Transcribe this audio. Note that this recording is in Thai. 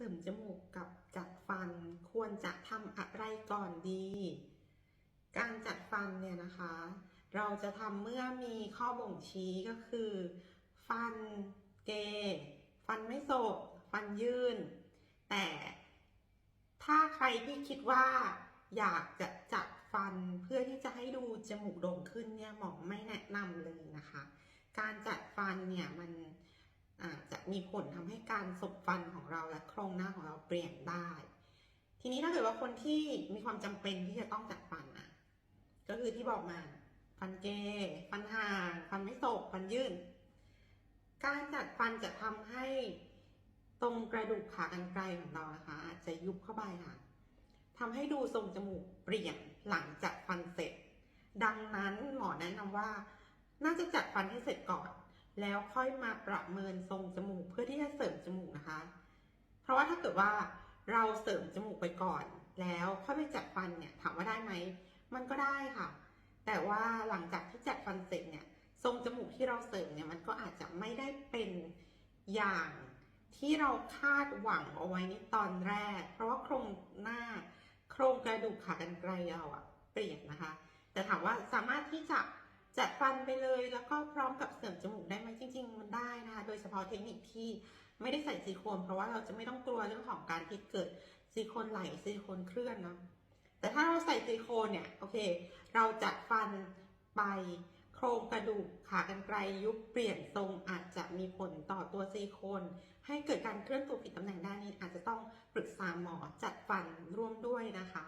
ริมจมูกกับจัดฟันควรจะทำอะไรก่อนดี การจัดฟันเนี่ยนะคะ เราจะทำเมื่อมีข้อบ่งชี้ก็คือ ฟันเก ฟันไม่โศกฟันยื่น แต่ถ้าใครที่คิดว่าอยากจะจัดฟันเพื่อที่จะให้ดูจมูกโด่งขึ้นเนี่ยหมอไม่แนะนำเลยนะคะ การจัดฟันเนี่ยมัน อาจจะมีผลทำให้การสบฟันของเราและโครงหน้าของเราเปลี่ยนได้ ทีนี้ถ้าเกิดว่าคนที่มีความจำเป็นที่จะต้องจัดฟันอะ ก็คือที่บอกมา ฟันเกยฟันห่าง ฟันไม่โศกฟันยื่น การจัดฟันจะทำให้ตรงกระดูกขากรรไกรของเรานะคะอาจจะยุบเข้าไปค่ะทำให้ดูทรงจมูกเปลี่ยนหลังจากฟันเสร็จ ดังนั้นหมอแนะนำว่า น่าจะจัดฟันให้เสร็จก่อน แล้วค่อยมาประเมินทรงจมูกเพื่อที่จะเสริมจมูกนะคะ เพราะว่าถ้าเกิดว่าเราเสริมจมูกไปก่อน แล้วค่อยไปจัดฟันเนี่ยถามว่าได้ไหม มันก็ได้ค่ะ แต่ว่าหลังจากที่จัดฟันเสร็จเนี่ย ทรงจมูกที่เราเสริมเนี่ยมันก็อาจจะไม่ได้เป็นอย่างที่เราคาดหวังเอาไว้ในตอนแรก เพราะว่าโครงหน้าโครงกระดูกขากรรไกรเราอะเปลี่ยนนะคะ แต่ถามว่าสามารถที่จะ จัดฟันไปเลยแล้วก็พร้อมกับเสริมจมูกได้ไหมจริง ๆ มันได้นะคะโดยเฉพาะเทคนิคที่ไม่ได้ใส่ซิลิโคนเพราะว่าเราจะไม่ต้องกลัวเรื่องของการที่เกิดซิลิโคนไหลซิลิโคนเคลื่อนเนาะแต่ถ้าเราใส่ซิลิโคนเนี่ยโอเค เราจัดฟันไปโครงกระดูกขากรรไกรยุบเปลี่ยนทรงอาจจะมีผลต่อตัวซิลิโคน ให้เกิดการเคลื่อนตัวผิดตำแหน่งด้านนี้อาจจะต้องปรึกษาหมอจัดฟันร่วมด้วยนะคะ